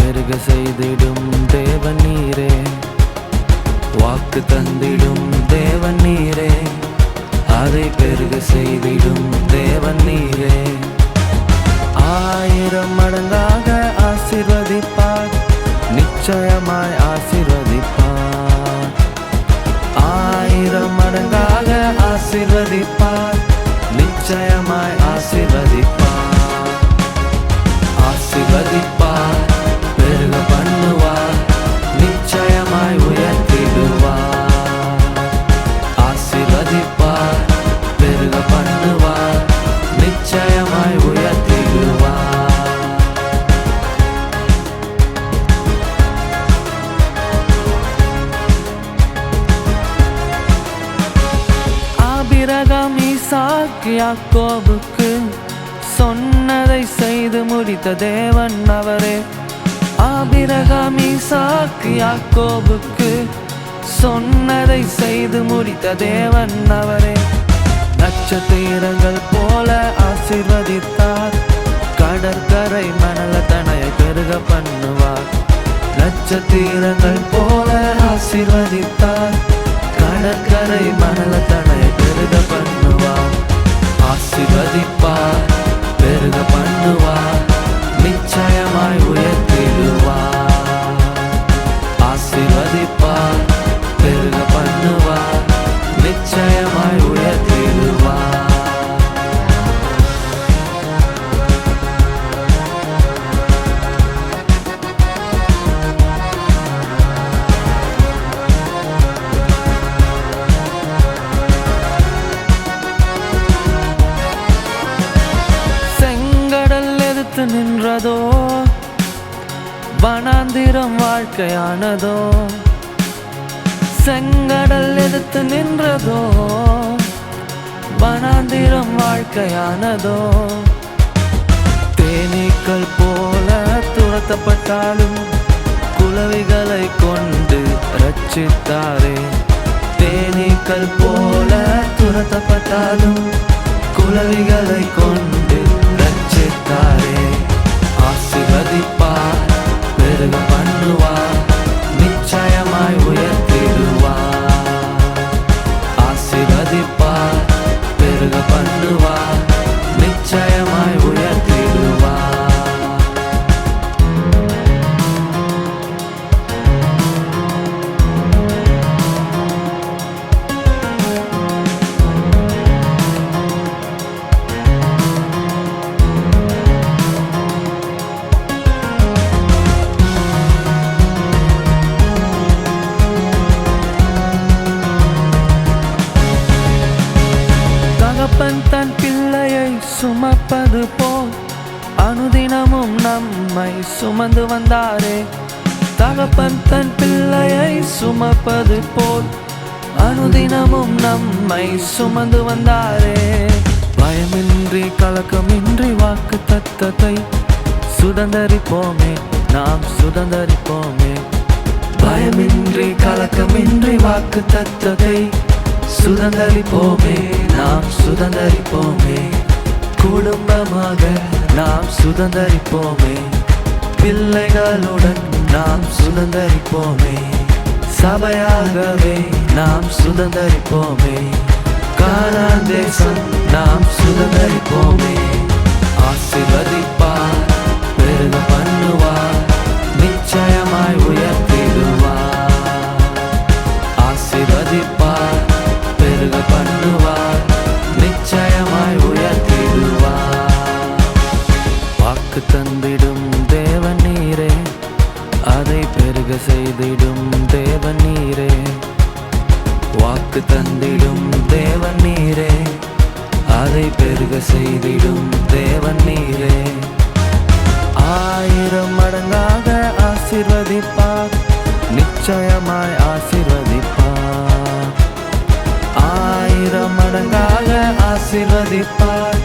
பெருக செய்திடும் தேவன் நீரே. வாக்கு தந்திடும் தேவன் நீரே. அதை பெருக செய்திடும் தேவன் நீரே. ஆயிரம் மடங்காக ஆசிர்வதிப்பார். நிச்சயமாய் ஆசிர்வதிப்பார். ஆயிரம் மடங்காக ஆசிர்வதிப்பார். ஆபிரகாம் ஈசாக் யாக்கோபுக்கு சொன்னதை செய்து முடித்த தேவன் அவரே. ஆபிரகாம் ஈசாக் யாக்கோபுக்கு சொன்னதை செய்து முடித்த தேவன் அவரே. நட்சத்திரங்கள் போல ஆசீர்வதித்தார். கடற்கரை மணல தனையை பெருக பண்ணுவார். நட்சத்திரங்கள் போல ஆசீர்வதித்தார். கடற்கரை மணல தனையை பெருக வனாந்திரம் வாழ்க்கையானதோ? செங்கடல் எதிர்த்து நின்றதோ? வனாந்திரம் வாழ்க்கையானதோ? தேனீக்கள் போல துரத்தப்பட்டாலும் குலவிகளை கொண்டு ரட்சித்தாரே. தேனீக்கள் போல துரத்தப்பட்டாலும் குலவிகளை கொண்டு தன் பிள்ளையை சுமப்பது போல் அனுதினமும் நம்மை சுமந்து வந்தாரே. தகப்பன் தன் பிள்ளையை சுமப்பது போல் அனுதினமும் நம்மை சுமந்து வந்தாரே. பயமின்றி கலக்கமின்றி வாக்கு தத்தத்தை சுதந்தரிப்போமே நாம் சுதந்தரிப்போமே. பயமின்றி கலக்கமின்றி வாக்கு தத்தத்தை சுதந்தரிப்போமே நாம் சுதந்தரிப்போமே. குடும்பமாக நாம் சுதந்தரிப்போமே. பிள்ளைகளுடன் நாம் சுதந்தரிப்போமே. சபையாகவே நாம் சுதந்தரிப்போமே. கானான் தேசம் நாம் சுதந்தரிப்போமே. ஆசிர்வதிப்பார் பெருக பண்ணுவார். எனக்கு தந்திடும் தேவன் நீரே. அதை பெருக செய்திடும் தேவன் நீரே. வாக்கு தந்திடும் தேவன் நீரே. அதை பெருக செய்திடும் தேவன் நீரே. ஆயிரம் மடங்காக ஆசிர்வதிப்பார். நிச்சயமாய் ஆசிர்வதிப்பார். ஆயிரம் மடங்காக ஆசிர்வதிப்பார்.